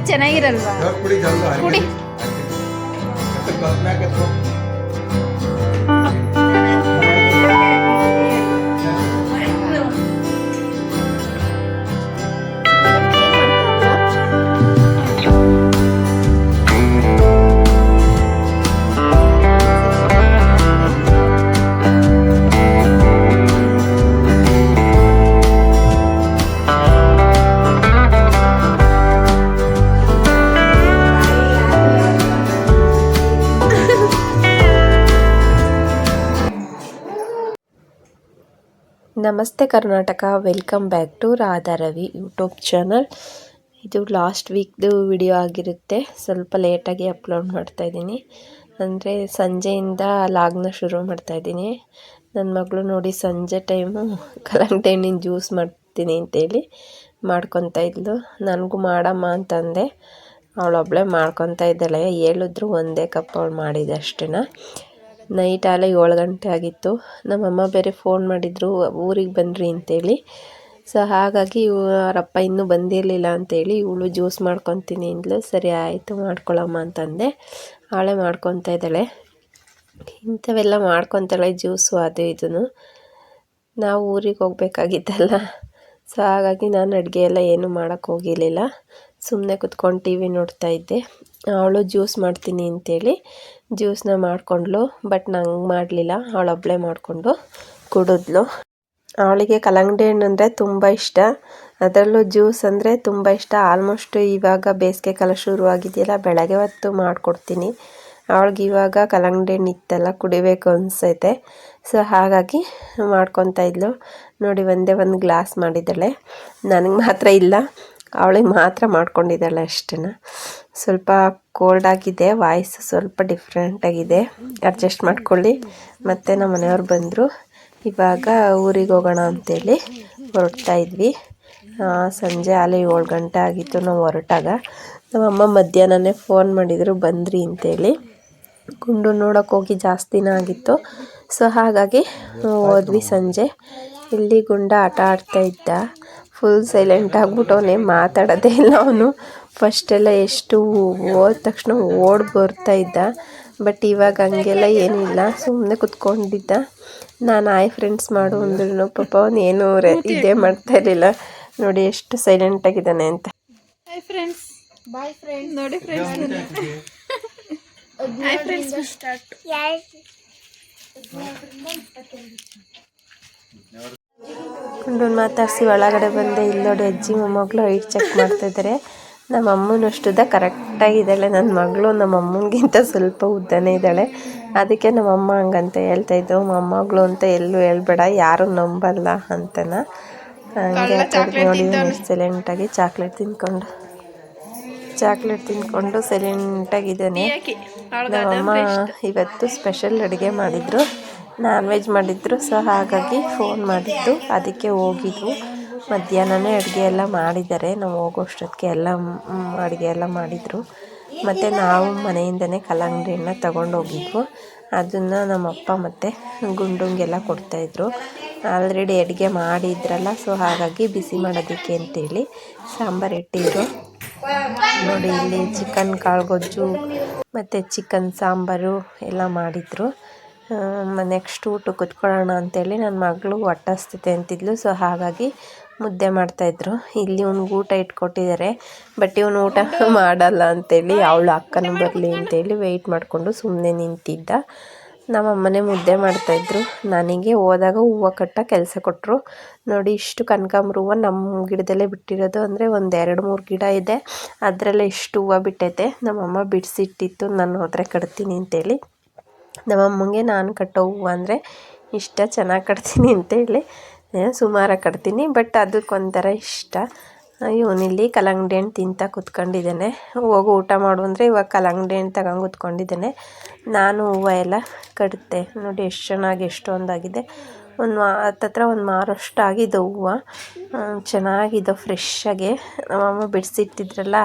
ಚೆನ್ನಾಗಿರಲ್ವಾ? ಕುಡಿ. ನಮಸ್ತೆ Karnataka. Welcome back to Radha Ravi YouTube channel. ಇದು ಲಾಸ್ಟ್ ವೀಕ್ದು ವಿಡಿಯೋ ಆಗಿರುತ್ತೆ. ಸ್ವಲ್ಪ ಲೇಟಾಗಿ ಅಪ್ಲೋಡ್ ಮಾಡ್ತಾ ಇದ್ದೀನಿ. ಅಂದರೆ ಸಂಜೆಯಿಂದ ಲಾಗ್ನ ಶುರು ಮಾಡ್ತಾಯಿದ್ದೀನಿ ನನ್ನ ಮಗಳು ನೋಡಿ ಸಂಜೆ ಟೈಮು ಕಲಂಗಡಿ ಹಣ್ಣಿನ ಜ್ಯೂಸ್ ಮಾಡ್ತೀನಿ ಅಂತೇಳಿ ಮಾಡ್ಕೊತಾ ಇದ್ಲು. ನನಗೂ ಮಾಡಮ್ಮ ಅಂತಂದೆ. ಅವಳೊಬ್ಳೆ ಮಾಡ್ಕೊತಾ ಇದ್ದಾಳೆ. ಹೇಳಿದ್ರು ಒಂದೇ ಕಪ್ ಅವಳು ಮಾಡಿದೆ ಅಷ್ಟೇ ನೈಟ್ ಆಲೆ ಏಳು ಗಂಟೆ ಆಗಿತ್ತು. ನಮ್ಮಮ್ಮ ಬೇರೆ ಫೋನ್ ಮಾಡಿದರು, ಊರಿಗೆ ಬನ್ನಿರಿ ಅಂತೇಳಿ. ಸೊ ಹಾಗಾಗಿ ಅವರಪ್ಪ ಇನ್ನೂ ಬಂದಿರಲಿಲ್ಲ ಅಂತೇಳಿ ಇವಳು ಜ್ಯೂಸ್ ಮಾಡ್ಕೊತೀನಿ ಅಂದ್ಲು. ಸರಿ ಆಯಿತು ಮಾಡ್ಕೊಳ್ಳಮ್ಮ ಅಂತಂದೆ. ಆಳೆ ಮಾಡ್ಕೊತಾ ಇದ್ದಾಳೆ. ಇಂಥವೆಲ್ಲ ಮಾಡ್ಕೊತಾಳೆ ಜ್ಯೂಸು, ಅದು ಇದನ್ನು ನಾವು ಊರಿಗೆ ಹೋಗ್ಬೇಕಾಗಿತ್ತಲ್ಲ. ಸೊ ಹಾಗಾಗಿ ನಾನು ಅಡುಗೆ ಎಲ್ಲ ಏನೂ ಮಾಡೋಕ್ಕೆ ಹೋಗಿರಲಿಲ್ಲ. ಸುಮ್ಮನೆ ಕುತ್ಕೊಂಡು ಟಿ ವಿ ನೋಡ್ತಾ ಇದ್ದೆ. ಅವಳು ಜ್ಯೂಸ್ ಮಾಡ್ತೀನಿ ಅಂತೇಳಿ ಜ್ಯೂಸನ್ನ ಮಾಡಿಕೊಂಡ್ಳು, ಬಟ್ ನಂಗೆ ಮಾಡಲಿಲ್ಲ. ಅವಳೊಬ್ಬಳೇ ಮಾಡಿಕೊಂಡು ಕುಡಿದ್ಲು. ಅವಳಿಗೆ ಕಲ್ಲಂಗಡಿ ಹಣ್ಣು ಅಂದರೆ ತುಂಬ ಇಷ್ಟ. ಅದರಲ್ಲೂ ಜ್ಯೂಸ್ ಅಂದರೆ ತುಂಬ ಇಷ್ಟ. ಆಲ್ಮೋಸ್ಟ್ ಇವಾಗ ಬೇಸಿಗೆ ಕಾಲ ಶುರುವಾಗಿದೆಯಲ್ಲ, ಬೆಳಗ್ಗೆ ಹೊತ್ತು ಮಾಡಿಕೊಡ್ತೀನಿ. ಅವಳಿಗೆ ಇವಾಗ ಕಲ್ಲಂಗಡಿ ಹಣ್ಣು ಕುಡಿಬೇಕು ಅನಿಸೈತೆ. ಸೊ ಹಾಗಾಗಿ ಮಾಡ್ಕೊತಾ ಇದ್ಲು. ನೋಡಿ, ಒಂದೇ ಒಂದು ಗ್ಲಾಸ್ ಮಾಡಿದ್ದಾಳೆ. ನನಗೆ ಮಾತ್ರ ಇಲ್ಲ, ಅವಳಿಗೆ ಮಾತ್ರ ಮಾಡ್ಕೊಂಡಿದ್ದಾಳೆ ಅಷ್ಟೇ ಸ್ವಲ್ಪ ಕೋಲ್ಡ್ ಆಗಿದೆ ವಾಯ್ಸ್ ಸ್ವಲ್ಪ ಡಿಫ್ರೆಂಟಾಗಿದೆ ಅಡ್ಜಸ್ಟ್ ಮಾಡ್ಕೊಳ್ಳಿ. ಮತ್ತು ನಮ್ಮ ಮನೆಯವ್ರು ಬಂದರು. ಇವಾಗ ಊರಿಗೆ ಹೋಗೋಣ ಅಂತೇಳಿ ಹೊರಡ್ತಾ ಇದ್ವಿ. ಸಂಜೆ ಅಲ್ಲಿ ಏಳು ಗಂಟೆ ಆಗಿತ್ತು, ನಾವು ಹೊರಟಾಗ. ನಮ್ಮಮ್ಮ ಮಧ್ಯಾಹ್ನನೇ ಫೋನ್ ಮಾಡಿದರು, ಬಂದ್ರಿ ಅಂತೇಳಿ. ಗುಂಡು ನೋಡಕ್ಕೆ ಹೋಗಿ ಜಾಸ್ತಿನೇ ಆಗಿತ್ತು. ಸೊ ಹಾಗಾಗಿ ಹೋದ್ವಿ ಸಂಜೆ. ಇಲ್ಲಿ ಗುಂಡ ಆಟ ಆಡ್ತಾ ಇದ್ದ. ಫುಲ್ ಸೈಲೆಂಟ್ ಆಗ್ಬಿಟ್ಟವನೆ ಮಾತಾಡೋದೇ ಇಲ್ಲ ಅವನು. ಫಸ್ಟೆಲ್ಲ ಎಷ್ಟು ಹೋದ ತಕ್ಷಣ ಓಡಿ ಬರ್ತಾ ಇದ್ದ. ಬಟ್ ಇವಾಗ ಹಂಗೆಲ್ಲ ಏನಿಲ್ಲ ಸುಮ್ಮನೆ ಕುತ್ಕೊಂಡಿದ್ದ. ನಾನು ಆಯ್ ಫ್ರೆಂಡ್ಸ್ ಮಾಡು ಅಂದ್ರೂ ಪಾಪ ಅವನು ಏನೂ ರೆ- ಇದೇ ಮಾಡ್ತಾ ಇರಲಿಲ್ಲ. ನೋಡಿ ಎಷ್ಟು ಸೈಲೆಂಟ್ ಆಗಿದ್ದಾನೆ ಅಂತ. ನೋಡಿ ಫ್ರೆಂಡ್ಸ್ ಹಾಯ್ ಫ್ರೆಂಡ್ಸ್ ಸ್ಟಾರ್ಟ್ ಗುಂಡನ್ ಮಾತಾಡಿಸಿ ಒಳಗಡೆ ಬಂದೆ. ಇಲ್ಲಿ ನೋಡಿ ಅಜ್ಜಿ ಮೊಮ್ಮಗಳು ಹೈಟ್ ಚೆಕ್ ಮಾಡ್ತಾ ಇದ್ದಾರೆ ನಮ್ಮ ಅಮ್ಮನ ಅಷ್ಟುದ ಕರೆಕ್ಟಾಗಿದ್ದಾಳೆ ನನ್ನ ಮಗಳು ನಮ್ಮ ಅಮ್ಮನಿಗಿಂತ ಸ್ವಲ್ಪ ಉದ್ದನೇ ಇದ್ದಾಳೆ. ಅದಕ್ಕೆ ನಮ್ಮ ಅಮ್ಮ ಹಂಗಂತ ಹೇಳ್ತಾ ಇದ್ದವು ಮೊಮ್ಮಗಳು ಅಂತ ಎಲ್ಲೂ ಹೇಳ್ಬೇಡ. ಯಾರು ನಂಬಲ್ಲ ಅಂತನ. ಹಂಗೆ ನೋಡಿ ಸೈಲೆಂಟಾಗಿ ಚಾಕ್ಲೇಟ್ ತಿನ್ಕೊಂಡು. ಚಾಕ್ಲೇಟ್ ತಿನ್ಕೊಂಡು ಸೈಲೆಂಟಾಗಿದ್ದಾನೆ. ನಮ್ಮಮ್ಮ ಇವತ್ತು ಸ್ಪೆಷಲ್ ಅಡುಗೆ ಮಾಡಿದ್ರು. ನಾನ್ ವೆಜ್ ಮಾಡಿದ್ರು ಸೊ ಹಾಗಾಗಿ ಫೋನ್ ಮಾಡಿದ್ದು. ಅದಕ್ಕೆ ಹೋಗಿದ್ರು ಮಧ್ಯಾಹ್ನನೇ ಅಡುಗೆ ಎಲ್ಲ ಮಾಡಿದ್ದಾರೆ. ನಾವು ಹೋಗೋಷ್ಟೊತ್ತಿಗೆ ಎಲ್ಲ ಅಡುಗೆ ಎಲ್ಲ ಮಾಡಿದರು. ಮತ್ತು ನಾವು ಮನೆಯಿಂದನೇ ಕಲ್ಲಂಗಡಿ ಹಣ್ಣನ್ನ ತಗೊಂಡು ಹೋಗಿದ್ವು ಅದನ್ನು ನಮ್ಮಪ್ಪ ಮತ್ತು ಗುಂಡುಂಗೆಲ್ಲ ಕೊಡ್ತಾಯಿದ್ರು. ಆಲ್ರೆಡಿ ಅಡುಗೆ ಮಾಡಿದ್ರಲ್ಲ ಸೊ ಹಾಗಾಗಿ ಬಿಸಿ ಮಾಡೋದಕ್ಕೆ ಅಂತೇಳಿ ಸಾಂಬಾರು ಇಟ್ಟಿದ್ರು ನೋಡಿ, ಇಲ್ಲಿ ಚಿಕನ್ ಕಾಳು ಗೊಜ್ಜು ಮತ್ತು ಚಿಕನ್ ಸಾಂಬಾರು ಎಲ್ಲ ಮಾಡಿದರು. ನೆಕ್ಸ್ಟ್ ಊಟ ಕುತ್ಕೊಳ್ಳೋಣ ಅಂತೇಳಿ ನನ್ನ ಮಗಳು ಹೊಟ್ಟೆ ಹಸ್ತಿದೆ ಅಂತಿದ್ಲು ಸೊ ಹಾಗಾಗಿ ಮುದ್ದೆ ಮಾಡ್ತಾಯಿದ್ರು ಇಲ್ಲಿ ಅವ್ನಿಗೆ ಊಟ ಇಟ್ಕೊಟ್ಟಿದ್ದಾರೆ ಬಟ್ ಇವನು ಊಟ ಮಾಡಲ್ಲ ಅಂತೇಳಿ, ಅವಳು ಅಕ್ಕನೂ ಬರಲಿ ಅಂತೇಳಿ ವೆಯ್ಟ್ ಮಾಡಿಕೊಂಡು ಸುಮ್ಮನೆ ನಿಂತಿದ್ದ. ನಮ್ಮ ಅಮ್ಮನೇ ಮುದ್ದೆ ಮಾಡ್ತಾಯಿದ್ರು. ನನಗೆ ಹೋದಾಗ ಹೂವು ಕಟ್ಟ ಕೆಲಸ ಕೊಟ್ಟರು ನೋಡಿ, ಇಷ್ಟು ಕನಕಾಂಬ್ರ ಹೂವು ನಮ್ಮ ಗಿಡದಲ್ಲೇ ಬಿಟ್ಟಿರೋದು. ಅಂದರೆ ಒಂದು ಎರಡು ಮೂರು ಗಿಡ ಇದೆ. ಅದರಲ್ಲೇ ಇಷ್ಟು ಹೂವು ಬಿಟ್ಟೈತೆ. ನಮ್ಮಮ್ಮ ಬಿಡಿಸಿಟ್ಟಿತ್ತು. ನಾನು ಹೋದರೆ ಕಟ್ತೀನಿ ಅಂತೇಳಿ. ನಮ್ಮಮ್ಮಂಗೆ ನಾನು ಕಟ್ಟೋ ಹೂವು ಅಂದರೆ ಇಷ್ಟ. ಚೆನ್ನಾಗಿ ಕಟ್ತೀನಿ ಅಂತೇಳಿ. ಸುಮಾರಾಗಿ ಕಟ್ತೀನಿ. ಬಟ್ ಅದಕ್ಕೊಂಥರ ಇಷ್ಟ. ಇವನಿಲ್ಲಿ ಕಲ್ಲಂಗಡಿ ಹಣ್ಣು ತಿಂತಾ ಕೂತ್ಕೊಂಡಿದ್ದಾನೆ. ಹೋಗು, ಊಟ ಮಾಡು ಅಂದರೆ ಇವಾಗ ಕಲ್ಲಂಗಡಿ ಹಣ್ಣು ತಗೊಂಡು ಕೂತ್ಕೊಂಡಿದ್ದಾನೆ. ನಾನು ಹೂವು ಎಲ್ಲ ಕಟ್ತೆ ನೋಡಿ, ಎಷ್ಟು ಚೆನ್ನಾಗಿ ಎಷ್ಟೊಂದಾಗಿದೆ. ಒಂದು ಮಾ ಹತ್ತತ್ರ ಒಂದು ಮಾರಷ್ಟು ಆಗಿದೆ ಹೂವು ಚೆನ್ನಾಗಿದೆ, ಫ್ರೆಶ್ಶಾಗಿ. ನಮ್ಮಮ್ಮ ಬಿಡಿಸಿಟ್ಟಿದ್ರಲ್ಲ,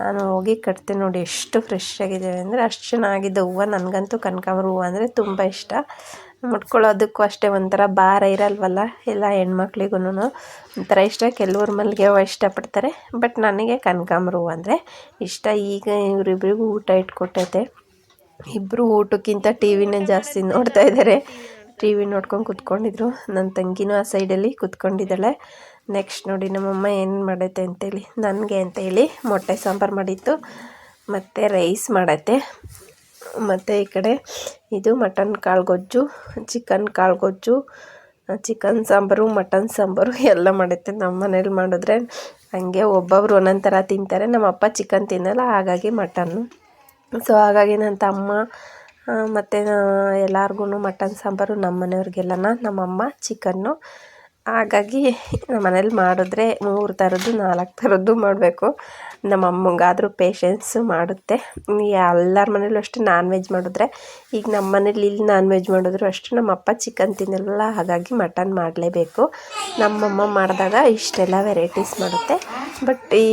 ನಾನು ಹೋಗಿ ಕಟ್ತೆ ನೋಡಿ, ಎಷ್ಟು ಫ್ರೆಶ್ ಆಗಿದೆ ಅಂದರೆ ಅಷ್ಟು ಚೆನ್ನಾಗಿದೆ ಹೂವು. ನನಗಂತೂ ಕನಕಾಂಬ್ರ ಹೂವು ಅಂದರೆ ತುಂಬ ಇಷ್ಟ. ಮುಟ್ಕೊಳ್ಳೋದಕ್ಕೂ ಅಷ್ಟೇ ಒಂಥರ ಭಾರ ಇರಲ್ವಲ್ಲ ಎಲ್ಲ ಹೆಣ್ಮಕ್ಳಿಗೂ ಒಂಥರ ಇಷ್ಟ ಕೆಲವ್ರು ಮಲ್ಲಿಗೆ ಹೂವು ಇಷ್ಟಪಡ್ತಾರೆ. ಬಟ್ ನನಗೆ ಕನಕಾಂಬ್ರ ಹೂವು ಅಂದರೆ ಇಷ್ಟ. ಈಗ ಇವರಿಬ್ರಿಗೂ ಊಟ ಇಟ್ಕೊಟ್ಟೈತೆ. ಇಬ್ಬರು ಊಟಕ್ಕಿಂತ ಟಿ ವಿನೇ ಜಾಸ್ತಿ ನೋಡ್ತಾ ಇದ್ದಾರೆ ಟಿ ವಿ ನೋಡ್ಕೊಂಡು ಕೂತ್ಕೊಂಡಿದ್ರು. ನನ್ನ ತಂಗಿನೂ ಆ ಸೈಡಲ್ಲಿ ಕುತ್ಕೊಂಡಿದ್ದಾಳೆ. ನೆಕ್ಸ್ಟ್ ನೋಡಿ ನಮ್ಮಮ್ಮ ಏನು ಮಾಡೈತೆ ಅಂತೇಳಿ. ನನಗೆ ಅಂತೇಳಿ ಮೊಟ್ಟೆ ಸಾಂಬಾರು ಮಾಡಿತ್ತು. ಮತ್ತು ರೈಸ್ ಮಾಡೈತೆ. ಮತ್ತು ಈ ಕಡೆ ಇದು ಮಟನ್ ಕಾಳು ಗೊಜ್ಜು ಚಿಕನ್ ಕಾಳು ಗೊಜ್ಜು ಚಿಕನ್ ಸಾಂಬಾರು, ಮಟನ್ ಸಾಂಬಾರು ಎಲ್ಲ ಮಾಡುತ್ತೆ ನಮ್ಮ ಮನೇಲಿ ಮಾಡಿದ್ರೆ ಹಂಗೆ ಒಬ್ಬೊಬ್ರು ಒಂದೊಂದು ಥರ ತಿಂತಾರೆ. ನಮ್ಮಪ್ಪ ಚಿಕನ್ ತಿನ್ನಲ್ಲ, ಹಾಗಾಗಿ ಮಟನ್ನು ಸೊ ಹಾಗಾಗಿ ನನ್ನ ತಮ್ಮ ಮತ್ತು ಎಲ್ಲಾರ್ಗು ಮಟನ್ ಸಾಂಬಾರು ನಮ್ಮ ಮನೆಯವ್ರಿಗೆಲ್ಲನ ನಮ್ಮಮ್ಮ ಚಿಕನ್ನು ಹಾಗಾಗಿ ನಮ್ಮ ಮನೇಲಿ ಮಾಡಿದ್ರೆ ಮೂರು ಥರದ್ದು, ನಾಲ್ಕು ಥರದ್ದು ಮಾಡಬೇಕು. ನಮ್ಮ ಅಮ್ಮಂಗಾದರೂ ಪೇಷನ್ಸು ಮಾಡುತ್ತೆ. ಎಲ್ಲರ ಮನೇಲೂ ಅಷ್ಟೇ ನಾನ್ ವೆಜ್ ಮಾಡಿದ್ರೆ, ಈಗ ನಮ್ಮ ಮನೇಲಿ ಇಲ್ಲಿ ನಾನ್ ವೆಜ್ ಮಾಡಿದ್ರು ಅಷ್ಟೇ ನಮ್ಮ ಅಪ್ಪ ಚಿಕನ್ ತಿನ್ನಲ್ಲ, ಹಾಗಾಗಿ ಮಟನ್ ಮಾಡಲೇಬೇಕು. ನಮ್ಮಮ್ಮ ಮಾಡಿದಾಗ ಇಷ್ಟೆಲ್ಲ ವೆರೈಟೀಸ್ ಮಾಡುತ್ತೆ. ಬಟ್ ಈ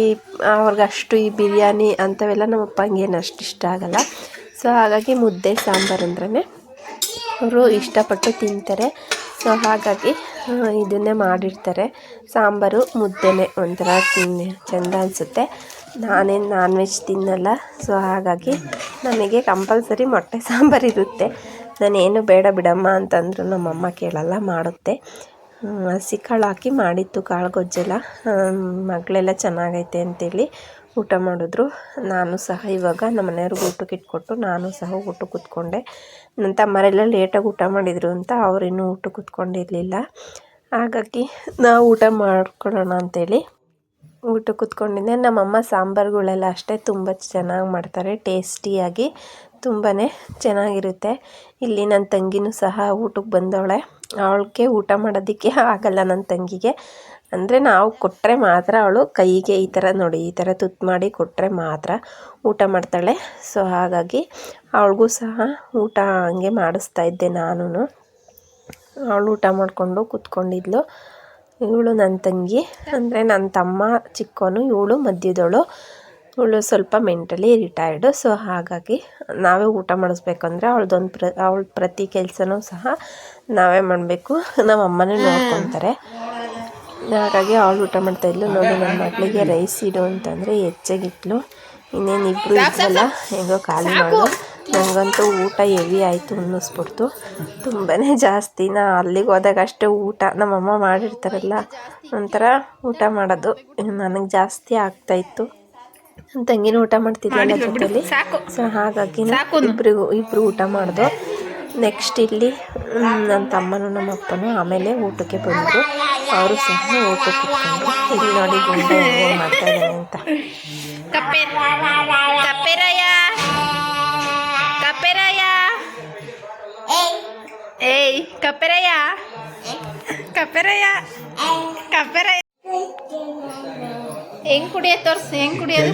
ಅವ್ರಿಗೆ ಅಷ್ಟು ಈ ಬಿರಿಯಾನಿ ಅಂಥವೆಲ್ಲ ನಮ್ಮ ಅಪ್ಪಂಗೇನು ಅಷ್ಟು ಇಷ್ಟ ಆಗಲ್ಲ. ಸೊ ಹಾಗಾಗಿ ಮುದ್ದೆ ಸಾಂಬಾರು ಅಂದ್ರೇ ಅವರು ಇಷ್ಟಪಟ್ಟು ತಿಂತಾರೆ. ಸೊ ಹಾಗಾಗಿ ಇದನ್ನೇ ಮಾಡಿರ್ತಾರೆ. ಸಾಂಬಾರು, ಮುದ್ದೆನೇ ಒಂಥರ ಚೆಂದ ಅನಿಸುತ್ತೆ. ನಾನೇನು ನಾನ್ ವೆಜ್ ತಿನ್ನಲ್ಲ ಸೊ ಹಾಗಾಗಿ ನನಗೆ ಕಂಪಲ್ಸರಿ ಮೊಟ್ಟೆ ಸಾಂಬಾರು ಇರುತ್ತೆ. ನಾನೇನು ಬೇಡ ಬಿಡಮ್ಮ ಅಂತಂದ್ರು ನಮ್ಮಮ್ಮ ಕೇಳಲ್ಲ, ಮಾಡುತ್ತೆ. ಹಸಿ ಕಾಳು ಹಾಕಿ ಮಾಡಿತ್ತು ಕಾಳು ಗೊಜ್ಜೆಲ್ಲ. ಮಗಳೆಲ್ಲ ಚೆನ್ನಾಗೈತೆ ಅಂತೇಳಿ. ಊಟ ಮಾಡಿದ್ರು. ನಾನು ಸಹ ಇವಾಗ ನಮ್ಮ ಮನೆಯವ್ರಿಗೆ ಊಟಕ್ಕೆ ಇಟ್ಕೊಟ್ಟು ನಾನು ಸಹ ಊಟ ಕೂತ್ಕೊಂಡೆ. ನನ್ನ ತಮ್ಮರೆಲ್ಲ ಲೇಟಾಗಿ ಊಟ ಮಾಡಿದರು ಅಂತ ಅವರಿನ್ನೂ ಊಟ ಕೂತ್ಕೊಂಡಿರಲಿಲ್ಲ. ಹಾಗಾಗಿ ನಾವು ಊಟ ಮಾಡ್ಕೊಳ್ಳೋಣ ಅಂತೇಳಿ ಊಟ ಕೂತ್ಕೊಂಡಿದ್ದೆ. ನಮ್ಮಮ್ಮ ಸಾಂಬಾರುಗಳೆಲ್ಲ ಅಷ್ಟೇ ತುಂಬ ಚೆನ್ನಾಗಿ ಮಾಡ್ತಾರೆ, ಟೇಸ್ಟಿಯಾಗಿ ತುಂಬಾ ಚೆನ್ನಾಗಿರುತ್ತೆ. ಇಲ್ಲಿ ನನ್ನ ತಂಗಿನೂ ಸಹ ಊಟಕ್ಕೆ ಬಂದವಳೆ. ಅವಳಿಗೆ ಊಟ ಮಾಡೋದಕ್ಕೆ ಆಗಲ್ಲ ನನ್ನ ತಂಗಿಗೆ. ಅಂದರೆ ನಾವು ಕೊಟ್ಟರೆ ಮಾತ್ರ ಅವಳು ಕೈಗೆ ಈ ಥರ ನೋಡಿ, ಈ ಥರ ತುತ್ತು ಮಾಡಿ ಕೊಟ್ಟರೆ ಮಾತ್ರ ಊಟ ಮಾಡ್ತಾಳೆ. ಸೊ ಹಾಗಾಗಿ ಅವಳಿಗೂ ಸಹ ಊಟ ಹಂಗೆ ಮಾಡಿಸ್ತಾ ಇದ್ದೆ ನಾನು ಅವಳು ಊಟ ಮಾಡಿಕೊಂಡು ಕೂತ್ಕೊಂಡಿದ್ಲು. ಇವಳು ನನ್ನ ತಂಗಿ, ಅಂದರೆ ನನ್ನ ತಮ್ಮ ಚಿಕ್ಕವನು, ಇವಳು ಮಧ್ಯದವಳು. ಇವಳು ಸ್ವಲ್ಪ ಮೆಂಟಲಿ ರಿಟೈರ್ಡು. ಸೊ ಹಾಗಾಗಿ ನಾವೇ ಊಟ ಮಾಡಿಸ್ಬೇಕಂದ್ರೆ ಅವಳದೊಂದು ಪ್ರ, ಅವಳ ಪ್ರತಿ ಕೆಲಸನೂ ಸಹ ನಾವೇ ಮಾಡಬೇಕು. ನಮ್ಮ ಅಮ್ಮನೇ ನೋಡ್ಕೊತಾರೆ. ಹಾಗಾಗಿ ಅವಳು ಊಟ ಮಾಡ್ತಾಯಿದ್ಲು ನೋಡಿ ನನ್ನ ಮಗಳಿಗೆ ರೈಸ್ ಇಡು ಅಂತಂದರೆ ಹೆಚ್ಚಾಗಿಟ್ಲು ಇನ್ನೇನು ಇಬ್ಬರು ಇದ್ವಲ್ಲ ಹೆಂಗೋ ಖಾಲಿ ಮಾಡು. ನನಗಂತೂ ಊಟ ಹೆವಿ ಆಯಿತು ಅನ್ನಿಸ್ಬಿಡ್ತು. ತುಂಬಾ ಜಾಸ್ತಿ ನಾ ಅಲ್ಲಿಗೆ ಹೋದಾಗ ಅಷ್ಟೇ ಊಟ. ನಮ್ಮಮ್ಮ ಮಾಡಿರ್ತಾರಲ್ಲ ಒಂಥರ ಊಟ ಮಾಡೋದು. ನನಗೆ ಜಾಸ್ತಿ ಆಗ್ತಾಯಿತ್ತು ನನ್ನ ತಂಗಿನೂ ಊಟ ಮಾಡ್ತಿದ್ದೆ ಜೊತೆಲಿ. ಸೊ ಹಾಗಾಗಿ ಇಬ್ಬರಿಗೂ ಇಬ್ಬರು ಊಟ ಮಾಡ್ದು. ನೆಕ್ಸ್ಟ್ ಇಲ್ಲಿ ನನ್ನ ತಮ್ಮನೂ ನಮ್ಮ ಅಪ್ಪನೂ ಆಮೇಲೆ ಊಟಕ್ಕೆ ಬಂದರು. ಅವರು ಸಹ ಊಟಕ್ಕೆ ಕುತ್ಕೊಂಡ್ರು. ಇಲ್ಲಿ ನೋಡಿ ಗುಂಡ ಹೆಂಗೆ ಮಾಡ್ತಾ ಇದ್ದಾನೆ ಅಂತ. ಕಪ್ಪೆ ಕಪ್ಪೆರಾಯ ಕಪ್ಪೆರಾಯ ಏಯ್ ಕಪ್ಪೆರಾಯ ಕಪ್ಪೆರಾಯ ಕಪ್ಪೆರಾಯ ಹೆಂಗ್ ಕುಡಿಯೋದು ತೋರ್ಸು ಹೆಂಗ್ ಕುಡಿಯೋದು?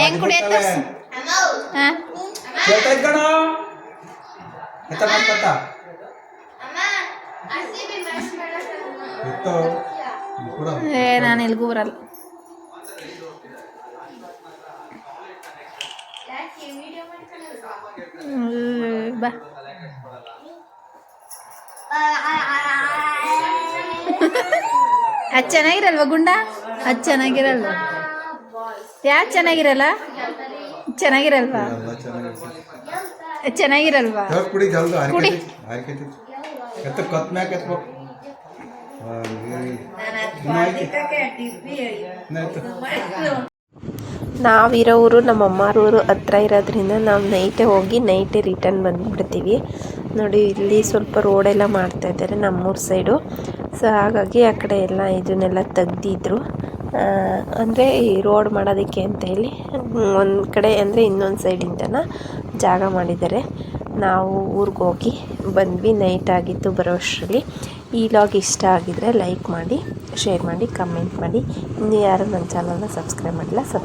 ಹೆಂಗ್ ಕುಡಿಯೋದು ತೋರ್ಸು? ಹಾ? ಎತ್ತ ಮಾಡ್ಕೊತ. ಏ ನಾನು ಎಲ್ಗೂ ಬರಲ್ಲ ಹ್ಮ್, ಬಾ ಅದು ಚೆನ್ನಾಗಿರಲ್ವ ಗುಂಡ ಅದು ಚೆನ್ನಾಗಿರಲ್ವ ಯಾಕೆ ಚೆನ್ನಾಗಿರಲ್ಲ ಚೆನ್ನಾಗಿರಲ್ವಾ ಚೆನ್ನಾಗಿರಲ್ವಾ? ಕುಡಿ ಜಲ್ದು ಕುಡಿ. ಎತ್ತ ಕೊತ್ ಮ್ಯಾಕ್ ಎತ್ಬೇಕು. ನಾವಿರೋ ಊರು ನಮ್ಮ ಅಮ್ಮಾರೂರು ಹತ್ರ ಇರೋದ್ರಿಂದ ನಾವು ನೈಟೇ ಹೋಗಿ ನೈಟೇ ರಿಟರ್ನ್ ಬಂದುಬಿಡ್ತೀವಿ. ನೋಡಿ ಇಲ್ಲಿ ಸ್ವಲ್ಪ ರೋಡೆಲ್ಲ ಮಾಡ್ತಾ ಇದ್ದಾರೆ ನಮ್ಮೂರ ಸೈಡು ಸೊ ಹಾಗಾಗಿ ಆ ಕಡೆ ಎಲ್ಲ ಇದನ್ನೆಲ್ಲ ತೆಗ್ದಿದ್ರು. ಅಂದರೆ ಈ ರೋಡ್ ಮಾಡೋದಕ್ಕೆ ಅಂತ ಹೇಳಿ ಒಂದು ಕಡೆ ಅಂದರೆ ಇನ್ನೊಂದು ಸೈಡಿಂದನ ಜಾಗ ಮಾಡಿದ್ದಾರೆ. ನಾವು ಊರಿಗೆ ಹೋಗಿ ಬಂದ್ವಿ. ನೈಟ್ ಆಗಿತ್ತು ಬರೋಷ್ಟರಲ್ಲಿ. ಈ ಲಾಗ್ ಇಷ್ಟ ಆಗಿದ್ದರೆ ಲೈಕ್ ಮಾಡಿ ಶೇರ್ ಮಾಡಿ ಕಮೆಂಟ್ ಮಾಡಿ. ಇನ್ನು ಯಾರು ನನ್ನ ಚಾನಲ್ನ ಸಬ್ಸ್ಕ್ರೈಬ್ ಮಾಡಿಲ್ಲ ಸಬ್ಸ್